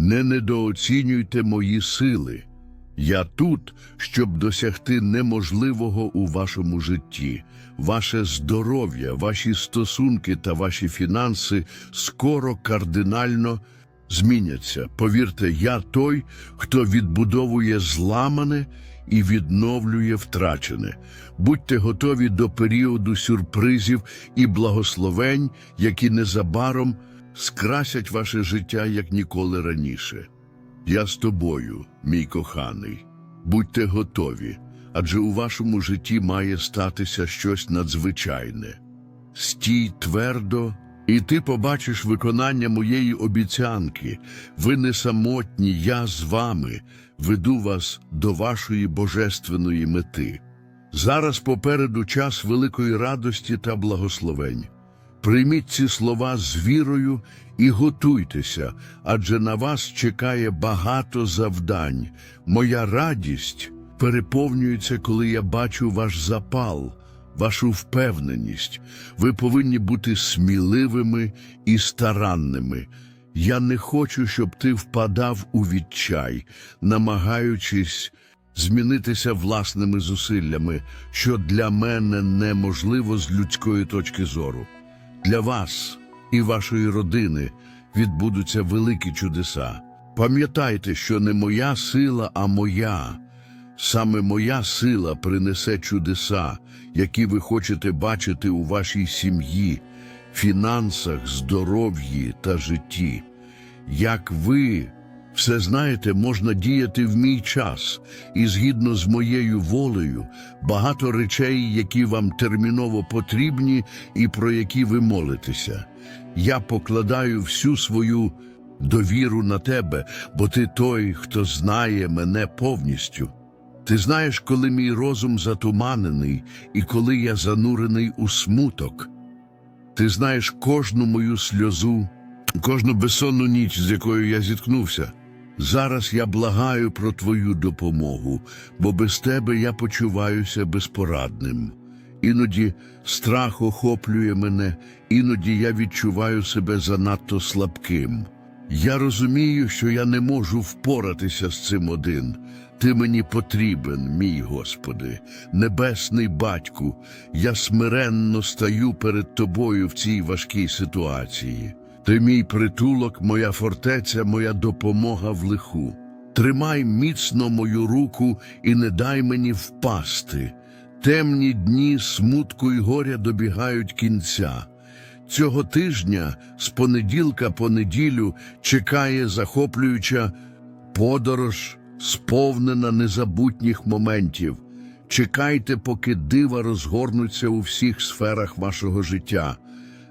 Не недооцінюйте мої сили. Я тут, щоб досягти неможливого у вашому житті. Ваше здоров'я, ваші стосунки та ваші фінанси скоро кардинально зміняться. Повірте, я той, хто відбудовує зламане і відновлює втрачене. Будьте готові до періоду сюрпризів і благословень, які незабаром скрасять ваше життя як ніколи раніше. Я з тобою, мій коханий. Будьте готові, адже у вашому житті має статися щось надзвичайне. Стій твердо, і ти побачиш виконання моєї обіцянки. Ви не самотні, я з вами веду вас до вашої божественної мети. Зараз попереду час великої радості та благословень. Прийміть ці слова з вірою і готуйтеся, адже на вас чекає багато завдань. Моя радість переповнюється, коли я бачу ваш запал, вашу впевненість. Ви повинні бути сміливими і старанними. Я не хочу, щоб ти впадав у відчай, намагаючись змінитися власними зусиллями, що для мене неможливо з людської точки зору. Для вас і вашої родини відбудуться великі чудеса. Пам'ятайте, що не моя сила, а моя. Саме моя сила принесе чудеса, які ви хочете бачити у вашій сім'ї, фінансах, здоров'ї та житті. Як ви все знаєте, можна діяти в мій час, і згідно з моєю волею, багато речей, які вам терміново потрібні і про які ви молитеся. Я покладаю всю свою довіру на тебе, бо ти той, хто знає мене повністю. Ти знаєш, коли мій розум затуманений і коли я занурений у смуток. Ти знаєш кожну мою сльозу, кожну безсонну ніч, з якою я зіткнувся. Зараз я благаю про твою допомогу, бо без тебе я почуваюся безпорадним. Іноді страх охоплює мене, іноді я відчуваю себе занадто слабким. Я розумію, що я не можу впоратися з цим один. Ти мені потрібен, мій Господи, небесний батьку, я смиренно стаю перед тобою в цій важкій ситуації. Ти мій притулок, моя фортеця, моя допомога в лиху. Тримай міцно мою руку і не дай мені впасти. Темні дні смутку й горя добігають кінця. Цього тижня з понеділка по неділю чекає захоплююча подорож, сповнена незабутніх моментів. Чекайте, поки дива розгорнуться у всіх сферах вашого життя.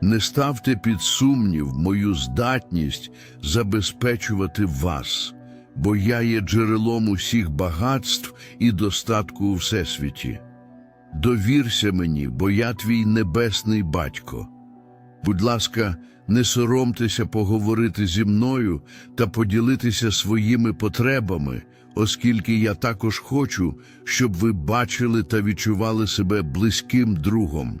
Не ставте під сумнів мою здатність забезпечувати вас, бо я є джерелом усіх багатств і достатку у всесвіті. Довірся мені, бо я твій небесний батько. Будь ласка, не соромтеся поговорити зі мною та поділитися своїми потребами, оскільки я також хочу, щоб ви бачили та відчували себе близьким другом.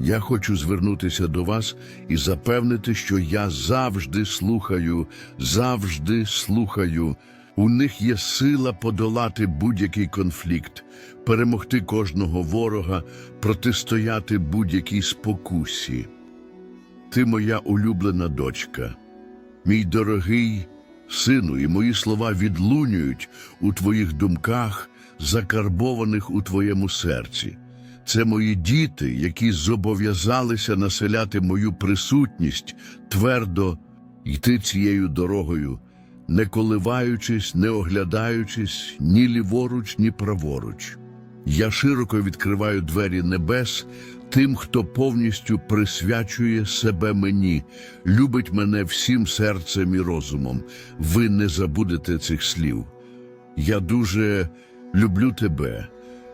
Я хочу звернутися до вас і запевнити, що я завжди слухаю, завжди слухаю. У них є сила подолати будь-який конфлікт, перемогти кожного ворога, протистояти будь-якій спокусі. Ти моя улюблена дочка, мій дорогий сину, і мої слова відлунюють у твоїх думках, закарбованих у твоєму серці. Це мої діти, які зобов'язалися населяти мою присутність, твердо йти цією дорогою, не коливаючись, не оглядаючись ні ліворуч, ні праворуч. Я широко відкриваю двері небес тим, хто повністю присвячує себе мені, любить мене всім серцем і розумом. Ви не забудете цих слів. Я дуже люблю тебе,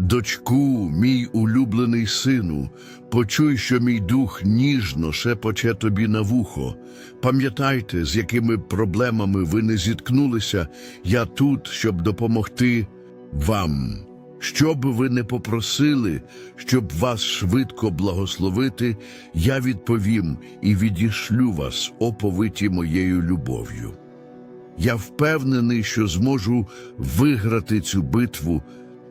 дочку, мій улюблений сину, почуй, що мій дух ніжно шепоче тобі на вухо. Пам'ятайте, з якими проблемами ви не зіткнулися, я тут, щоб допомогти вам. Що би ви не попросили, щоб вас швидко благословити, я відповім і відішлю вас, оповиті моєю любов'ю. Я впевнений, що зможу виграти цю битву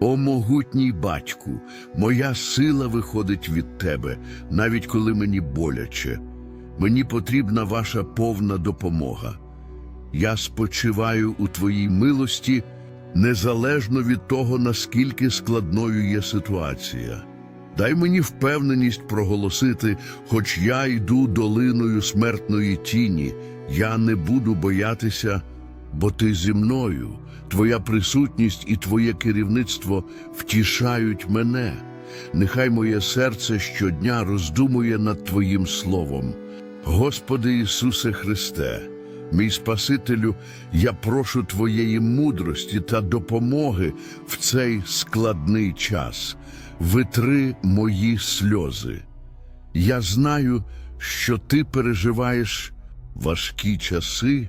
О могутній батьку, моя сила виходить від тебе, навіть коли мені боляче. Мені потрібна ваша повна допомога. Я спочиваю у Твоїй милості незалежно від того, наскільки складною є ситуація. Дай мені впевненість проголосити, хоч я йду долиною смертної тіні, я не буду боятися, бо ти зі мною, твоя присутність і твоє керівництво втішають мене. Нехай моє серце щодня роздумує над Твоїм словом. Господи Ісусе Христе, мій Спасителю, я прошу Твоєї мудрості та допомоги в цей складний час. Витри мої сльози. Я знаю, що ти переживаєш важкі часи,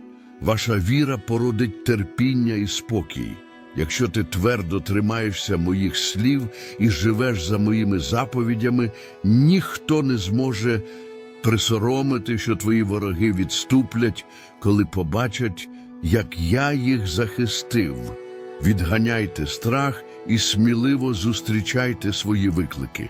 Ваша віра породить терпіння і спокій. Якщо ти твердо тримаєшся моїх слів і живеш за моїми заповідями, ніхто не зможе присоромити, що твої вороги відступлять, коли побачать, як я їх захистив. Відганяйте страх і сміливо зустрічайте свої виклики.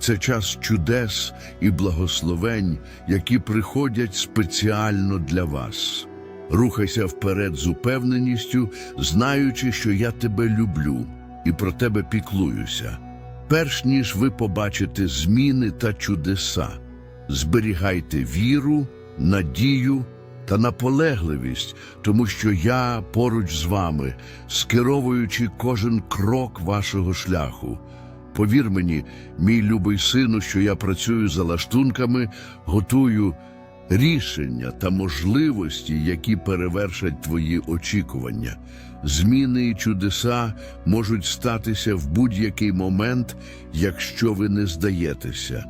Це час чудес і благословень, які приходять спеціально для вас. Рухайся вперед з упевненістю, знаючи, що я тебе люблю і про тебе піклуюся. Перш ніж ви побачите зміни та чудеса, зберігайте віру, надію та наполегливість, тому що я поруч з вами, скеровуючи кожен крок вашого шляху. Повір мені, мій любий сину, що я працюю за лаштунками, готую рішення та можливості, які перевершать твої очікування. Зміни і чудеса можуть статися в будь-який момент, якщо ви не здаєтеся.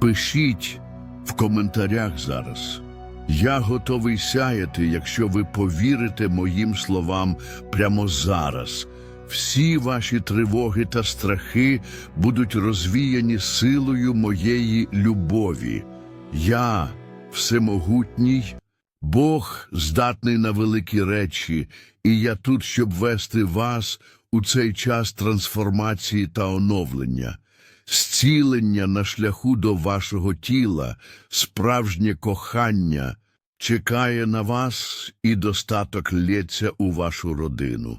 Пишіть в коментарях зараз. Я готовий сяяти, якщо ви повірите моїм словам прямо зараз. Всі ваші тривоги та страхи будуть розвіяні силою моєї любові. Я всемогутній, Бог здатний на великі речі, і я тут, щоб вести вас у цей час трансформації та оновлення, зцілення на шляху до вашого тіла, справжнє кохання чекає на вас і достаток лється у вашу родину.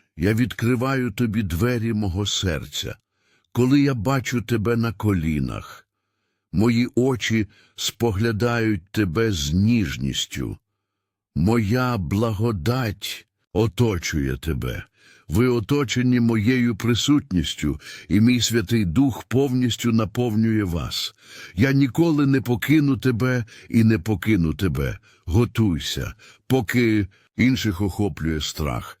я відкриваю тобі двері мого серця. Коли я бачу тебе на колінах, мої очі споглядають тебе з ніжністю. Моя благодать оточує тебе. Ви оточені моєю присутністю, і мій Святий Дух повністю наповнює вас. Я ніколи не покину тебе і не покину тебе. Готуйся, поки інших охоплює страх.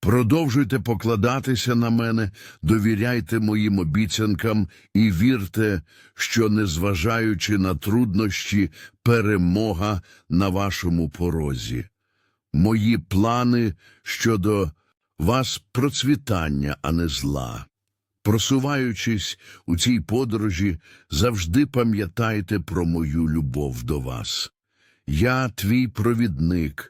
Продовжуйте покладатися на мене, довіряйте моїм обіцянкам і вірте, що, незважаючи на труднощі, перемога на вашому порозі. Мої плани щодо вас процвітання, а не зла. Просуваючись у цій подорожі, завжди пам'ятайте про мою любов до вас. Я твій провідник,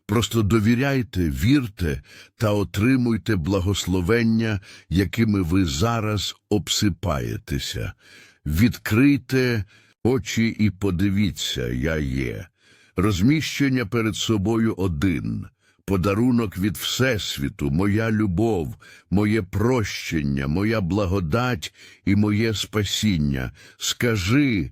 Просто довіряйте, вірте та отримуйте благословення, якими ви зараз обсипаєтеся. Відкрийте очі і подивіться, я є. Розміщення перед собою один. Подарунок від Всесвіту, моя любов, моє прощення, моя благодать і моє спасіння. Скажи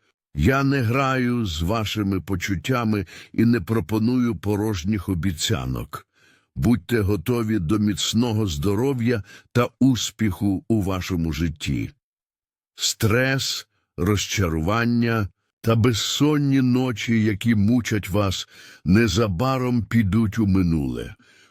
Я не граю з вашими почуттями і не пропоную порожніх обіцянок. Будьте готові до міцного здоров'я та успіху у вашому житті. Стрес, розчарування, та безсонні ночі, які мучать вас, незабаром підуть у минуле.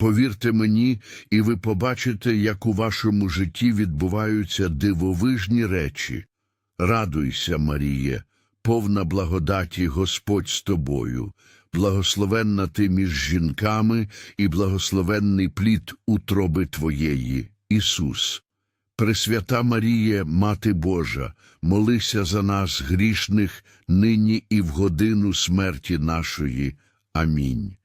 Повірте мені, і ви побачите, як у вашому житті відбуваються дивовижні речі. Радуйся, Маріє, повна благодаті Господь з тобою, благословенна ти між жінками і благословенний плід утроби твоєї, Ісус. Пресвята Маріє, Мати Божа, молися за нас, грішних, нині і в годину смерті нашої. Амінь.